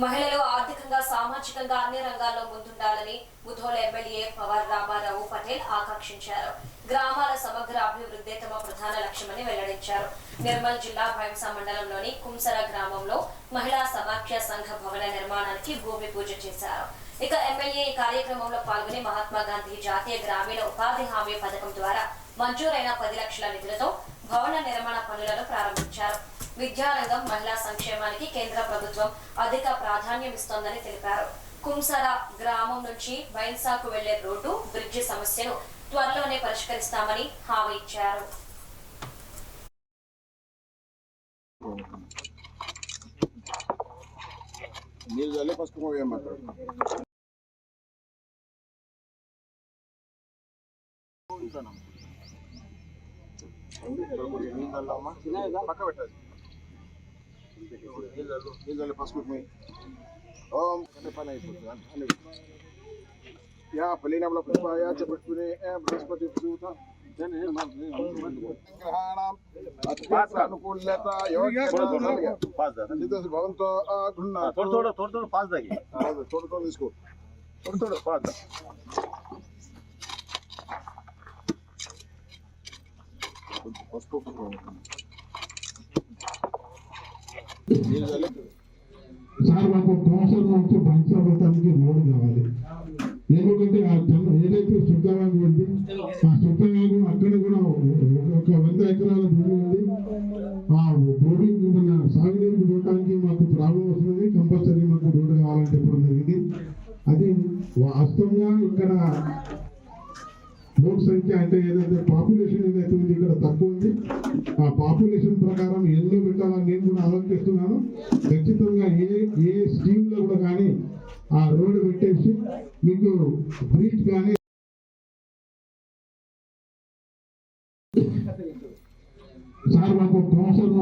మహిళలు ఆర్థికంగా సామాజికంగా అన్ని రంగాల్లో ముందుండాలని ముధోల్ ఎమ్మెల్యే పవర్ రామారావు పటేల్ ఆకాంక్షించారు. గ్రామాల సమగ్ర అభివృద్ధి తమ ప్రధాన లక్ష్యమని వెల్లడించారు. నిర్మల్ జిల్లా భయంస మండలంలోని కుంసర గ్రామంలో మహిళా సమాఖ్య సంఘ భవన నిర్మాణానికి భూమి పూజ చేశారు. ఇక ఎమ్మెల్యే ఈ కార్యక్రమంలో పాల్గొని మహాత్మా గాంధీ జాతీయ గ్రామీణ ఉపాధి హామీ పథకం ద్వారా మంజూరైన పది లక్షల నిధులతో విద్యారంగం మహిళా సంక్షేమానికి కేంద్ర ప్రభుత్వం అధిక ప్రాధాన్యం ఇస్తోందని తెలిపారు. కుంసర గ్రామం నుంచి బైన్సాకు వెళ్ళే రోడ్డు బ్రిడ్జి సమస్యను త్వరలోనే పరిష్కరిస్తామని హామీ ఇచ్చారు. నీళ్ళు చల్లి పక్క పెట్టాలి నీళ్ళు చల్లి పసుపు పోయి ఓం అనే పని అయిపోతుంది అన్ని యా ఫలీనంలో పుష్పాయ చ పుష్పినే బృహస్పతి సూత గ్రహాణం అనుకూల్యత पाच दादा యోగ భవంతో గుణ थोडं थोडं थोडं थोडं पाच दागे थोडं थोडं తీసుకో थोडं थोडं पाच दा పసుపు నీళ్ళు చల్లి సార్ మాకు కౌన్సిల్ నుంచి పంచాబతానికి రోడ్డు కావాలి. ఎందుకంటే ఆ జన ఏదైతే శుద్ధవాగు ఉంది ఆ శుద్ధవాగు అక్కడ కూడా ఒక వంద ఎకరాల భూమి ఉంది. ఆ భూమి మన సాగునీరు చూడటానికి మాకు ప్రాబ్లం వస్తుంది. కంపల్సరీ మాకు రోడ్డు కావాలంటే ఇప్పుడు జరిగింది. అది వాస్తవంగా ఇక్కడ లోక్ సంఖ్య అంటే ఏదైతే పాపులేషన్ ఏదైతే ఉంది ఇక్కడ తక్కువ ఉంది. ఆ పాపులేషన్ ప్రకారం ఎందులో పెట్టాలని నేను కూడా ఆలోచిస్తున్నాను ఖచ్చితంగా ఏ ఏ స్కీమ్లో కూడా కానీ ఆ రోడ్డు పెట్టేసి మీకు బ్రీచ్ కానీ సార్ మాకు ప్రొఫెసర్